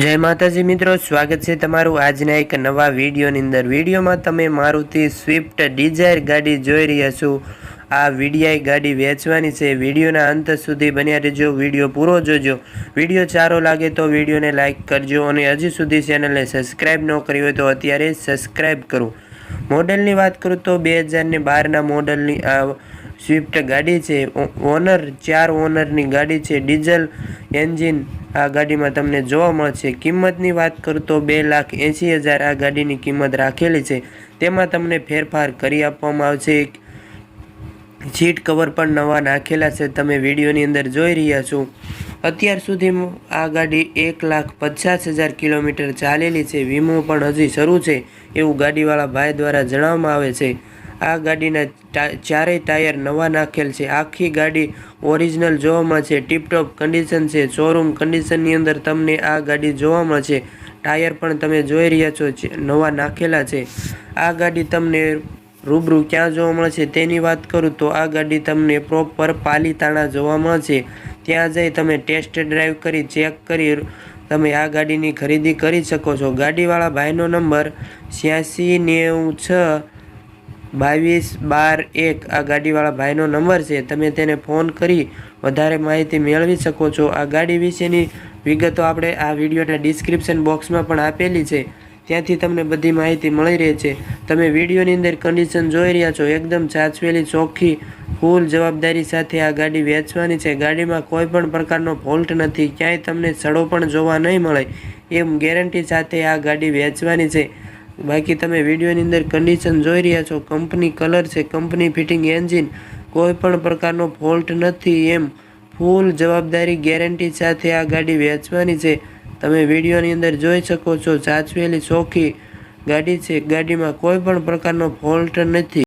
જય માતાજી મિત્રો, સ્વાગત છે તમારું આજના એક નવા વિડીયોની અંદર. વિડીયોમાં તમે મારુતિ સ્વિફ્ટ ડિઝાયર ગાડી જોઈ રહ્યા છો. આ વીડીઆઈ ગાડી વેચવાની છે. વિડીયોના અંત સુધી બન્યા રહેજો. વીડિયો પૂરો જોજો. વીડિયો સારો લાગે તો વિડીયોને લાઇક કરજો અને હજી સુધી ચેનલને સબસ્ક્રાઈબ ન કરી હોય તો અત્યારે સબસ્ક્રાઈબ કરો. મોડલની વાત કરું તો બે હજારને બારના મોડલની, આ સ્વિફ્ટ ગાડી છે. ઓનર ચાર ઓનરની ગાડી છે. ડીઝલ એન્જિન આ ગાડીમાં તમને જોવા મળશે. કિંમતની વાત કરું તો બે લાખ એંસી હજાર આ ગાડીની કિંમત રાખેલી છે. તેમાં તમને ફેરફાર કરી આપવામાં આવશે. સીટ કવર પણ નવા નાખેલા છે. તમે વિડીયોની અંદર જોઈ રહ્યા છો. અત્યાર સુધીમાં આ ગાડી એક લાખ પચાસ હજાર કિલોમીટર ચાલેલી છે. વીમો પણ હજી શરૂ છે. એવું ગાડીવાળા ભાઈ દ્વારા જણાવવામાં આવે છે. આ ગાડીના ચારેય ટાયર નવા નાખેલ છે. આખી ગાડી ઓરિજિનલ જોવામાં છે. ટીપટોપ કન્ડિશન છે. શોરૂમ કન્ડિશનની અંદર તમને આ ગાડી જોવા મળશે ટાયર પણ તમે જોઈ રહ્યા છો નવા નાખેલા છે. આ ગાડી તમને રૂબરૂ ક્યાં જોવા મળશે તેની વાત કરું તો આ ગાડી તમને પ્રોપર પાલીતાણા જોવા મળશે ત્યાં જઈ તમે ટેસ્ટ ડ્રાઈવ કરી, ચેક કરી, તમે આ ગાડીની ખરીદી કરી શકો છો. ગાડીવાળા ભાઈનો નંબર છ્યાસી નેવું છ બાવીસ બાર એક આ ગાડીવાળા ભાઈનો નંબર છે. તમે તેને ફોન કરી વધારે માહિતી મેળવી શકો છો. આ ગાડી વિશેની વિગતો આપણે આ વિડીયોના ડિસ્ક્રિપ્શન બોક્સમાં પણ આપેલી છે. ત્યાંથી તમને બધી માહિતી મળી રહે છે. તમે વિડીયોની અંદર કન્ડિશન જોઈ રહ્યા છો. એકદમ સાચવેલી, ચોખ્ખી ફૂલ જવાબદારી સાથે આ ગાડી વેચવાની છે. ગાડીમાં કોઈ પણ પ્રકારનો ફોલ્ટ નથી. ક્યાંય તમને સડો પણ જોવા નહીં મળે. એમ ગેરંટી સાથે આ ગાડી વેચવાની છે. બાકી તમે વિડીયોની અંદર કન્ડિશન જોઈ રહ્યા છો. કંપની કલર છે કંપની ફિટિંગ એન્જિન કોઈ પણ પ્રકારનો ફોલ્ટ નથી એમ. ફૂલ જવાબદારી ગેરંટી સાથે આ ગાડી વેચવાની છે. તમે વિડીયોની અંદર જોઈ શકો છો, સાચવેલી ચોખ્ખી ગાડી છે. ગાડીમાં કોઈ પણ પ્રકારનો ફોલ્ટ નથી.